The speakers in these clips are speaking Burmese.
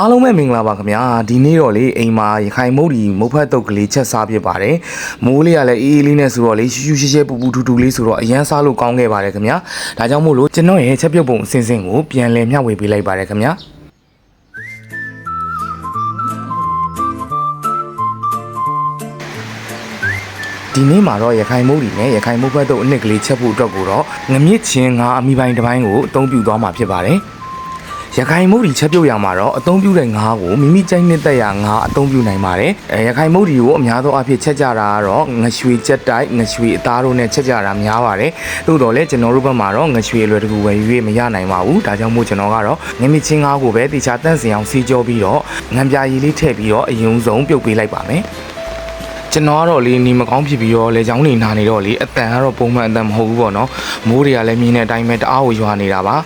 အားလုံးပဲမင်္ဂလာပါခင်ဗျာဒီနေ့တော့လေအိမ်မှာရခိုင်မုတ်ဒီမုတ်ဖတ်တုတ်ကလေးချက်စားဖြစ်ပါတယ်မိုးလေးကလည်းအေးအေးလေးနဲ့ဆိုတော့လေရှူရှူရှဲရှဲပူပူထူထူလေးဆိုတော့အရန်စားလို့ကောင်းခဲ့ပါတယ်ခင်ဗျာဒါကြောင့်မို့လို့ကျွန်တော်ရဲ့ချက်ပြုတ်ပုံအစင်စင်ကိုပြန်လည်မျှဝေပေးလိုက်ပါတယ်ခင်ဗျာဒီနေ့မှာတော့ရခိုင်မိုးဒီနဲ့ရခိုင်မုတ်ဖတ်တုတ်အနှစ်ကလေးချက်ဖို့အတွက်ကိုတော့ငမြင့်ချင်းငါအမိပိုင်းတစ်ပိုင်းကိုအသုံးပြုသွားမှာဖြစ်ပါတယ် ရခိုင်မုတ်ဒီချက်ပြုတ်ရမှာတော့အသုံးပြုတဲ့ငါးကိုမိမိကြိုက်နှစ်သက်ရာငါးအသုံးပြုနိုင်ပါတယ်အဲရခိုင်မုတ်ဒီကိုအများသောအားဖြင့်ချက်ကြတာကတော့ငရွှေချက်တိုက်ငရွှေအသားတို့နဲ့ချက်ကြတာများပါတယ်သို့တော်လည်းကျွန်တော်တို့ဘက်မှာတော့ငရွှေအလွယ်တကူဝယ်ရွေးမရနိုင်ပါဘူးဒါကြောင့်မို့ကျွန်တော်ကတော့ငမချင်းငါးကိုပဲတေချာတန့်စင်အောင်စီကြောပြီးတော့ငံပြာရည်လေးထည့်ပြီးတော့အယုံဆုံးပြုတ်ပေးလိုက်ပါမယ်ကျွန်တော်ကတော့လေနေမကောင်းဖြစ်ပြီးတော့လေချောင်းနေနာနေတော့လေအတန်ကတော့ပုံမှန်အတန်မဟုတ်ဘူးပေါ့နော်မိုးတွေကလည်းမြင်းတဲ့အတိုင်းပဲတအားကိုရွာနေတာပါ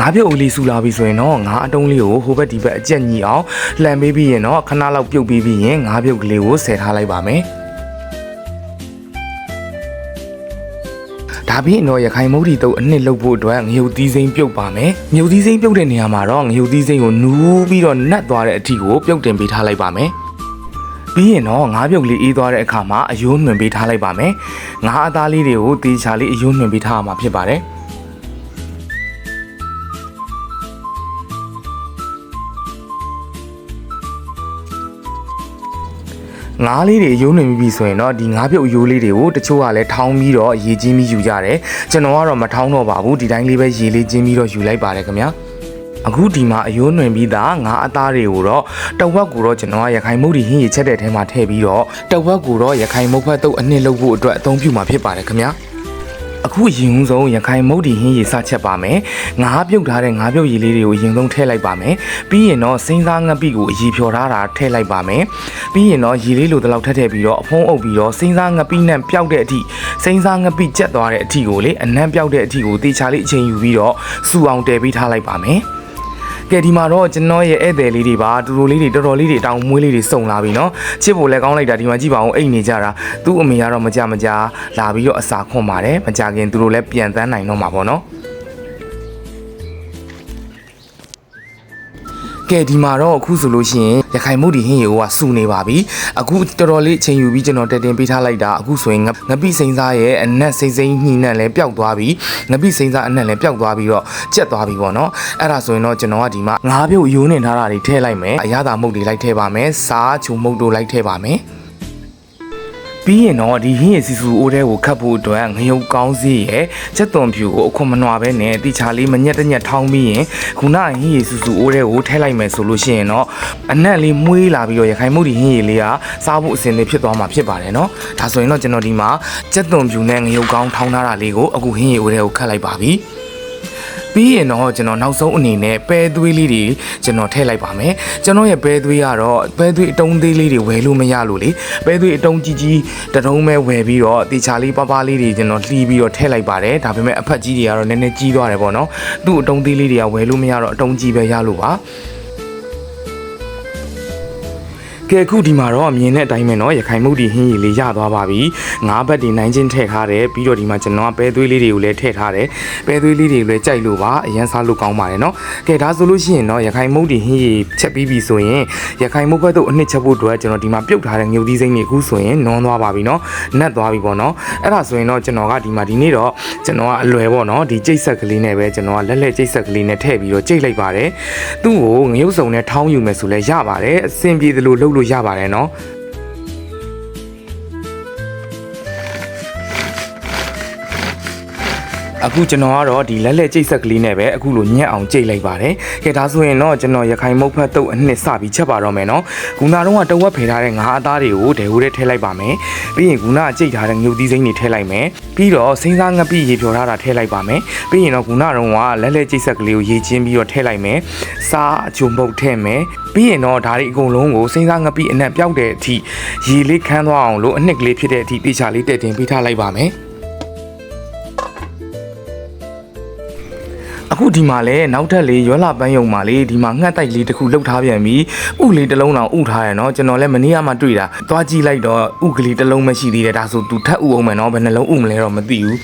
ငါးပြုတ်အလေးဆူလာပြီဆိုရင်တော့ငါးအတုံးလေးကိုဟိုဘက်ဒီဘက်အကြက်ညီအောင်လှန်ပေးပြီးရင်တော့ခဏလောက်ပြုတ်ပြီးပြီးရင်ငါးပြုတ်ကလေးကိုဆယ်ထားလိုက်ပါမယ်ဒါပြီးရင်တော့ရခိုင်မုတ်တီတုပ်အနှစ်လုပ်ဖို့အတွက်ငရုတ်သီးစိမ့်ပြုတ်ပါမယ်ငရုတ်သီးစိမ့်ပြုတ်တဲ့နေရာမှာတော့ငရုတ်သီးစိမ့်ကိုနူးပြီးတော့နတ်သွားတဲ့အထိကိုပြုတ်တင်ပေးထားလိုက်ပါမယ်ပြီးရင်တော့ငါးပြုတ်လေးအေးသွားတဲ့အခါမှာအယိုးနှွင်ပေးထားလိုက်ပါမယ်ငါးအသားလေးတွေကိုတေချာလေးအယိုးနှွင်ပေးထားရမှာဖြစ်ပါတယ် ငါးလေးတွေရိုးနေပြီဆိုရင်တော့ဒီငါးပြုတ်ရိုးလေးတွေကိုတချို့ကလည်းထောင်းပြီးတော့ရေချင်းပြီးယူကြတယ်ကျွန်တော်ကတော့မထောင်းတော့ပါဘူးဒီတိုင်းလေးပဲရေလေးချင်းပြီးတော့ယူလိုက်ပါတယ်ခင်ဗျာအခုဒီမှာအယိုးနှွင်ပြီးသားငါးအသားတွေကိုတော့တဝက်ကိုတော့ကျွန်တော်ကရခိုင်မုတ်ဒီဟင်းရေချက်တဲ့ထဲမှာထည့်ပြီးတော့တဝက်ကိုတော့ရခိုင်မုတ်ဖက်တုပ်အနှစ်လုပ်ဖို့အတွက်အသုံးပြုမှာဖြစ်ပါတယ်ခင်ဗျာ အခုရင်ဦးဆုံးရခိုင်မုတ်ဒီဟင်းရေစချက်ပါမယ်ငါးပြုတ်ထားတဲ့ငါးပြုတ်ရေလေးတွေကိုရင်ဆုံးထည့်လိုက်ပါမယ်ပြီးရင်တော့စိမ့်စားငပိကိုအရေဖြော်ထားတာထည့်လိုက်ပါမယ်ပြီးရင်တော့ရေလေးလိုတလောက်ထည့်ထည့်ပြီးတော့အဖုံးအုပ်ပြီးတော့စိမ့်စားငပိနဲ့ပျောက်တဲ့အထိစိမ့်စားငပိကျက်သွားတဲ့အထိကိုလေအနံ့ပျောက်တဲ့အထိကိုတေချာလေးအချိန်ယူပြီးတော့စူအောင်တည်ပြီးထားလိုက်ပါမယ် ကဲဒီမှာတော့ကျွန်တော်ရဲ့ဧည့်သည်လေးတွေပါတူတူလေးတွေတော်တော်လေးတွေတောင်းမွေးလေးတွေစုံလာပြီเนาะချစ်ဖို့လည်းကောင်းလိုက်တာဒီမှာကြည့်ပါဦးအိတ်နေကြတာသူ့အမေကတော့မကြမကြလာပြီးတော့အစာခွန်ပါတယ်မကြခင်သူတို့လည်းပြန်တန်းနိုင်တော့မှာပေါ့เนาะ ကဲဒီမှာတော့အခုဆိုလို့ရှိရင်ရခိုင်မုတ်ဒီဟင်းရေကစူနေပါပြီအခုတော်တော်လေးအချိန်ယူပြီးကျွန်တော်တက်တင်ပေးထားလိုက်တာအခုဆိုရင်ငငပိစိမ့်စားရဲ့အနက်စိမ့်စိမ့်ညှိနှံလည်းပျောက်သွားပြီငပိစိမ့်စားအနက်လည်းပျောက်သွားပြီးတော့ကျက်သွားပြီပေါ့နော်အဲ့ဒါဆိုရင်တော့ကျွန်တော်ကဒီမှာငါးပြုတ်ရိုးနေထားတာတွေထည့်လိုက်မယ်အရသာမုတ်တွေလိုက်ထည့်ပါမယ်စားချုံမုတ်တို့လိုက်ထည့်ပါမယ် ပြီးရင်တော့ဒီဟင်းရည်စီစုအိုးတဲကိုခတ်ဖို့အတွက်ငရုတ်ကောင်းစီရဲ့ချက်သွန်ဖြူကိုအခွန်မနွားပဲနဲ့တိချာလေးမညက်တညက်ထောင်းပြီးရင်ခုနဟင်းရည်စီစုအိုးတဲကိုထည့်လိုက်မယ်ဆိုလို့ရှိရင်တော့အနက်လေးမွေးလာပြီးတော့ရခိုင်မုတ်ဒီဟင်းရည်လေးကစားဖို့အဆင်သင့်ဖြစ်သွားမှာဖြစ်ပါတယ်နော်ဒါဆိုရင်တော့ကျွန်တော်ဒီမှာချက်သွန်ဖြူနဲ့ငရုတ်ကောင်းထောင်းထားတာလေးကိုအခုဟင်းရည်အိုးတဲကိုခတ်လိုက်ပါပြီ ပြီးရင်တော့ကျွန်တော်နောက်ဆုံးအနေနဲ့ပဲသွေးလေးတွေကျွန်တော်ထည့်လိုက်ပါမယ်ကျွန်တော်ရဲ့ပဲသွေးကတော့ပဲသွေးအတုံးသေးလေးတွေဝယ်လို့မရလို့လေပဲသွေးအတုံးကြီးကြီးတစ်တုံးပဲဝယ်ပြီးတော့တေချာလေးပါးပါးလေးတွေကျွန်တော်လှီးပြီးတော့ထည့်လိုက်ပါတယ်ဒါပေမဲ့အဖက်ကြီးတွေကတော့နည်းနည်းကြီးသွားတယ်ပေါ့နော်သူ့အတုံးသေးလေးတွေကဝယ်လို့မရတော့အတုံးကြီးပဲရလို့ပါ ကဲအခုဒီမှာတော့မြင်တဲ့အတိုင်းပဲเนาะရခိုင်မုတ်ဒီဟင်းရီလေးရသွားပါပြီငါးဘက်ဒီနိုင်ချင်းထည့်ထားတယ်ပြီးတော့ဒီမှာကျွန်တော်ကပဲသွေးလေးတွေကိုလည်းထည့်ထားတယ်ပဲသွေးလေးတွေကိုလည်းကြိုက်လို့ပါအရန်စားလို့ကောင်းပါတယ်เนาะကဲဒါဆိုလို့ရှိရင်เนาะရခိုင်မုတ်ဒီဟင်းရီချက်ပြီးပြီဆိုရင်ရခိုင်မုတ်ဘက်တို့အနှစ်ချက်ဖို့အတွက်ကျွန်တော်ဒီမှာပြုတ်ထားတဲ့ငုတ်သီးစိမ့်တွေအခုဆိုရင်နွမ်းသွားပါပြီเนาะနတ်သွားပြီပေါ့เนาะအဲ့ဒါဆိုရင်တော့ကျွန်တော်ကဒီမှာဒီနေ့တော့ကျွန်တော်ကအလွယ်ပေါ့เนาะဒီကြိတ်ဆက်ကလေးနဲ့ပဲကျွန်တော်ကလက်လက်ကြိတ်ဆက်ကလေးနဲ့ထည့်ပြီးတော့ကြိတ်လိုက်ပါတယ်သူ့ကိုငရုပ်စုံနဲ့ထောင်းယူမယ်ဆိုလဲရပါတယ်အဆင်ပြေသလိုလုပ် လို့ရပါတယ်เအခုကျွန်တော်ကတော့ဒီလက်လက်ကြိတ်ဆက်ကလေးနဲ့ပဲအခုလိုညက်အောင်ကြိတ်လိုက်ပါတယ်။ကဲဒါဆိုရင်တော့ကျွန်တော်ရခိုင်မုတ်ဖတ်တုပ်အနှစ်စပြီးချက်ပါတော့မယ်နော်။ခုနကတော့တဝက်ဖယ်ထားတဲ့ငါးအသားတွေကိုဒဲဟိုထဲထည့်လိုက်ပါမယ်။ပြီးရင်ခုနကကြိတ်ထားတဲ့ငုတ်သီးစိမ့်တွေထည့်လိုက်မယ်။ပြီးတော့စိမ့်စားငပိရေဖြော်ထားတာထည့်လိုက်ပါမယ်။ပြီးရင်တော့ခုနကတော့လက်လက်ကြိတ်ဆက်ကလေးကိုရေချင်းပြီးတော့ထည့်လိုက်မယ်။စားအချုံပုတ်ထည့်မယ်။ပြီးရင်တော့ဒါတွေအကုန်လုံးကိုစိမ့်စားငပိအနက်ပြောက်တဲ့အထိရေလေးခန်းသွားအောင်လို့အနှစ်ကလေးဖြစ်တဲ့အထိတေချာလေးတက်တင်ပေးထားလိုက်ပါမယ်။ အခုဒီမှာလဲနောက်ထပ်လေးရောလာပန်းယုံမှာလေးဒီမှာငှက်တိုက်လေးတစ်ခုလှုပ်ထားပြန်ပြီဥလေးတစ်လုံးတောင်ဥထားရနော်ကျွန်တော်လည်းမနေ့ကမှတွေ့တာသွားကြည့်လိုက်တော့ဥကလေးတစ်လုံးမရှိသေးတယ်ဒါဆိုသူထပ်ဥအောင်မယ်နော်ဘယ်နှလုံးဥမလဲတော့မသိဘူး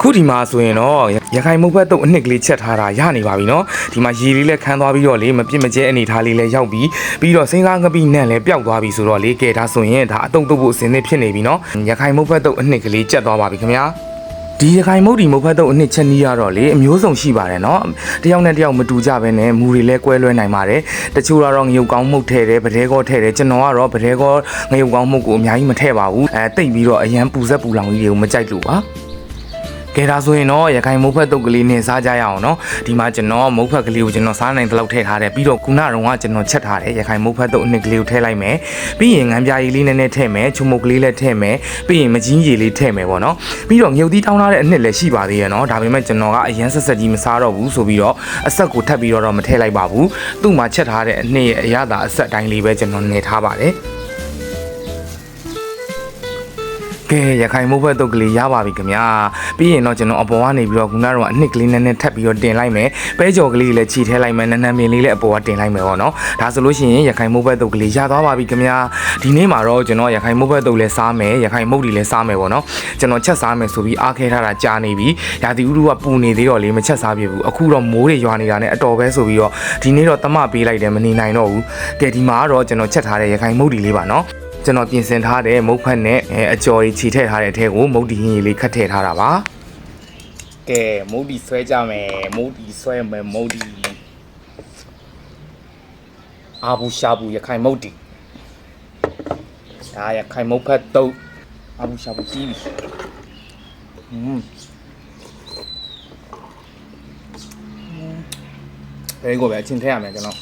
ခုဒီမှာဆိုရင်တော့ရခိုင်မုတ်ဖက်တော့အနှစ်ကလေးချက်ထားတာရနေပါပြီเนาะဒီမှာရေလေးလည်းခန်းသွားပြီးတော့လေမပြစ်မကျဲအနေထားလေးလည်းရောက်ပြီးပြီးတော့စိမ့်စားငပိနဲ့လည်းပျောက်သွားပြီဆိုတော့လေကဲဒါဆိုရင်ဒါအတုံတုတ်ဖို့အစင်းသစ်ဖြစ်နေပြီเนาะရခိုင်မုတ်ဖက်တော့အနှစ်ကလေးချက်သွားပါပြီခင်ဗျာ ဒီရခိုင်မုတ်ဒီမုတ်ဖတ်တော့အနှစ်ချက်နီးရတော့လေအမျိုးစုံရှိပါတယ်နော်တယောက်နဲ့တယောက်မတူကြဘဲနဲ့မူတွေလည်းကွဲလွဲနိုင်ပါတယ်တချို့ကတော့ငရုတ်ကောင်းမုတ်ထဲတယ်ဗဒဲကောထဲတယ်ကျွန်တော်ကတော့ဗဒဲကောငရုတ်ကောင်းမုတ်ကိုအများကြီးမထည့်ပါဘူးအဲတိတ်ပြီးတော့အရန်ပူဆက်ပူလောင်ကြီးတွေကိုမကြိုက်လို့ပါ ကဲဒါဆိုရင်တော့ရခိုင်မုတ်ဖက်တုတ်ကလေးနဲ့စားကြရအောင်နော်ဒီမှာကျွန်တော်မုတ်ဖက်ကလေးကိုကျွန်တော်စားနိုင်သလောက်ထည့်ထားတယ်ပြီးတော့ခုနကတော့ကျွန်တော်ချက်ထားတယ်ရခိုင်မုတ်ဖက်တုတ်အနှစ်ကလေးကိုထည့်လိုက်မယ်ပြီးရင်ငံပြားကြီးလေးနည်းနည်းထည့်မယ်ချုံမုတ်ကလေးလည်းထည့်မယ်ပြီးရင်မကြီးကြီးလေးထည့်မယ်ပေါ့နော်ပြီးတော့ငုပ်သီးတောင်းထားတဲ့အနှစ်လည်းရှိပါသေးရဲ့နော်ဒါပေမဲ့ကျွန်တော်ကအရင်ဆက်ဆက်ကြီးမစားတော့ဘူးဆိုပြီးတော့အဆက်ကိုထပ်ပြီးတော့မထည့်လိုက်ပါဘူးသူ့မှာချက်ထားတဲ့အနှစ်ရဲ့အရသာအဆက်တိုင်းလေးပဲကျွန်တော်နေထားပါတယ် ကဲရခိုင်မိုးဘက်တုတ်ကလေးရပါပြီခင်ဗျာပြီးရင်တော့ကျွန်တော်အပေါ်ကနေပြီးတော့ခုနကတော့အနှစ်ကလေးနည်းနည်းထပ်ပြီးတော့တင်လိုက်မယ်ပဲကြော်ကလေးလည်းခြိထဲလိုက်မယ်နန်းနန်းမင်းလေးလည်းအပေါ်ကတင်လိုက်မယ်ပေါ့နော်ဒါဆိုလို့ရှိရင်ရခိုင်မိုးဘက်တုတ်ကလေးရသွားပါပြီခင်ဗျာဒီနေ့မှာတော့ကျွန်တော်ရခိုင်မိုးဘက်တုတ်လည်းစားမယ်ရခိုင်မုတ်ဒီလည်းစားမယ်ပေါ့နော်ကျွန်တော်ချက်စားမယ်ဆိုပြီးအားခဲထားတာကြာနေပြီရာသီဥတုကပူနေသေးတော့လေမချက်စားပြဘူးအခုတော့မိုးတွေရွာနေတာနဲ့အတော်ပဲဆိုပြီးတော့ဒီနေ့တော့တမပေးလိုက်တယ်မနေနိုင်တော့ဘူးကဲဒီမှာကတော့ကျွန်တော်ချက်ထားတဲ့ရခိုင်မုတ်ဒီလေးပါနော် ကျွန်တော်ပြင်ဆင်ထားတဲ့မုတ်ဖက်နဲ့အဲအကြော်ကြီးခြိထည့်ထားတဲ့အထဲကိုမုတ်ဒီဟင်းကြီးလေးခတ်ထည့်ထားတာပါကဲမုတ်ဒီဆွဲကြမယ်မုတ်ဒီဆွဲမယ်မုတ်ဒီအာဘူးရှာဘူးရခိုင်မုတ်ဒီဒါရခိုင်မုတ်ဖက်တုတ်အာဘူးရှာဘူးကြီးပြီอืมဘယ်ကိုပဲအချင်းထည့်ရမယ်ကျွန်တော်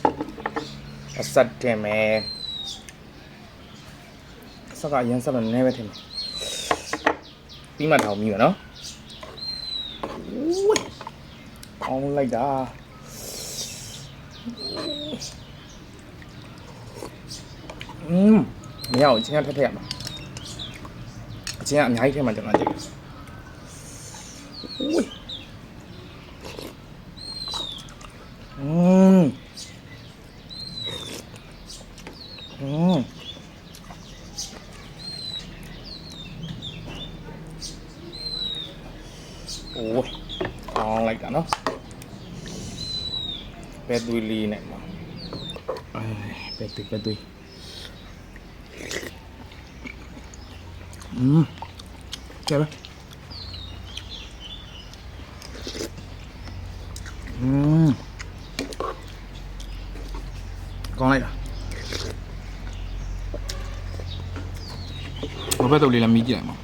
အချင်းထည့်မယ် အဆက်တင်မယ်အဆက်ကရန်ဆက်မနည်းနည်းပဲထင်မယ်ပြီးမှထောင်ပြီးရနော်ဦးအောင်လိုက်တာอืมမရအောင်အချင်းကထက်ထက်ရမှာအချင်းကအများကြီးထည့်မှကျွန်တော်ကြည့်ဦးอืม โอ้ยเอาอะไรกันเนาะเป็ดดุยลีเนี่ยมาเอ้ยเป็ดตุยเป็ดตุยอืมใช่ไหมอืมကောင်းလိုက်တာ ဘဘတော့လေးလည်းမီးကြည့်လိုက်မှာ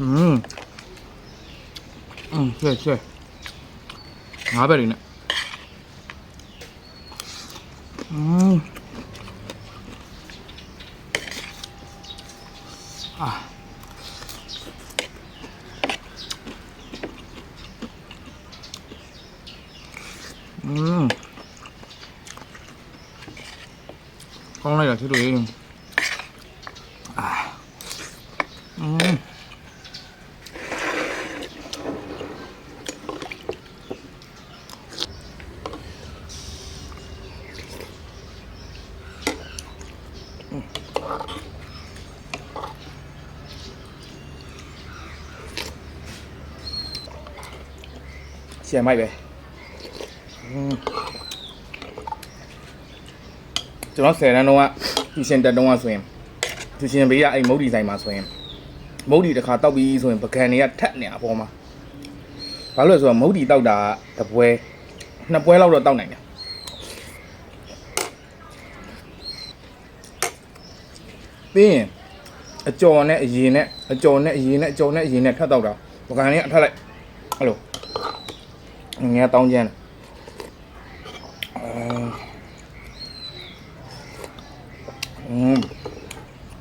음. 음, 쎄, 쎄. 아벨이네. 음. 아. 음. 깡라이가 들어요. ကျန်မိုက်ပဲကျွန်တော်ဆယ်တန်းတော့ကဒီရှင်တက်တော့ကဆိုရင်ဒီရှင်ဘေးကအဲ့မုတ်ဒီဆိုင်မှာဆိုရင်မုတ်ဒီတစ်ခါတောက်ပြီးဆိုရင်ပကံတွေကထက်နေအပေါ်မှာဘာလို့လဲဆိုတော့မုတ်ဒီတောက်တာတပွဲနှစ်ပွဲလောက်တော့တောက်နိုင်တယ်ပြီးရင်အကြော်နဲ့အရင်နဲ့အကြော်နဲ့အရင်နဲ့အကြော်နဲ့အရင်နဲ့ထပ်တောက်တာပကံတွေအထက်လိုက်အဲ့လို ငယ်တောင်းကျန်းတယ်အာ อืม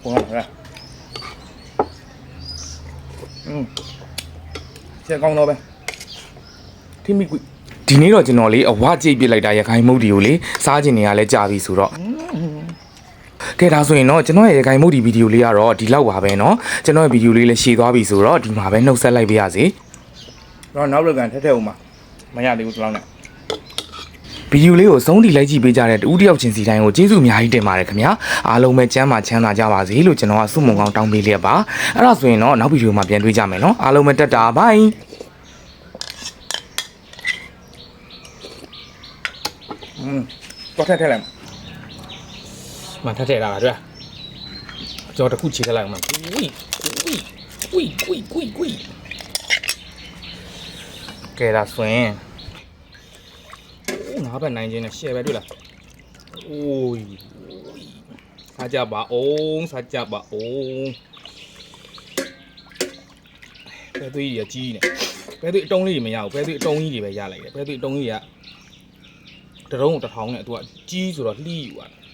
ပုံရတာอืมချက်ကောင်းတော့ပဲထိမိကွဒီနေ့တော့ကျွန်တော်လေးအဝကြိတ်ပြစ်လိုက်တာရခိုင်မုတ်ဒီကိုလေစားကျင်နေရလဲကြာပြီဆိုတော့ ကဲဒါဆိုရင်တော့ကျွန်တော်ရဲ့ခိုင်မှုဒီဗီဒီယိုလေးကတော့ဒီလောက်ပါပဲเนาะကျွန်တော်ရဲ့ဗီဒီယိုလေးလည်းရှည်သွားပြီဆိုတော့ဒီမှာပဲနှုတ်ဆက်လိုက်ပါရစေတော့နောက်လက်ကန်ထက်ထက်ဦးမှာ မရသေးဘူးဒီလောက်နဲ့ဗီဒီယိုလေးကိုဆုံးတီလိုက်ကြည့်ပေးကြတဲ့တူတယောက်ချင်းစီတိုင်းကိုကျေးဇူးအများကြီးတင်ပါတယ်ခင်ဗျာအားလုံးပဲကျမ်းမာချမ်းသာကြပါစေလို့ကျွန်တော်ကဆုမွန်ကောင်းတောင်းပေးလိုက်ပါအဲ့ဒါဆိုရင်တော့နောက်ဗီဒီယိုမှာပြန်တွေ့ကြမယ်နော်အားလုံးပဲတက်တာဘိုင်อืมတော့ထက်ထက်လိုက်မှာထက်ထက်လာတာတွေ့ကျွန်တော်တခုခြေထက်လိုက်မှာကွီကွီကွီကွီကွီကွီကဲဒါဆိုရင် ငါးဘက်နိုင်ချင်းနဲ့ရှယ်ပဲတွေ့လားအိုးစားကြပါအောင်စားကြပါအောင်ဘဲသွေးကြီးကြီးနေဘဲသွေးအတုံးလေးတွေမရဘူးဘဲသွေးအတုံးကြီးတွေပဲရလိုက်တယ်ဘဲသွေးအတုံးကြီးကတရုံးတစ်ထောင်နဲ့သူကကြီးဆိုတော့လှီးယူရတယ်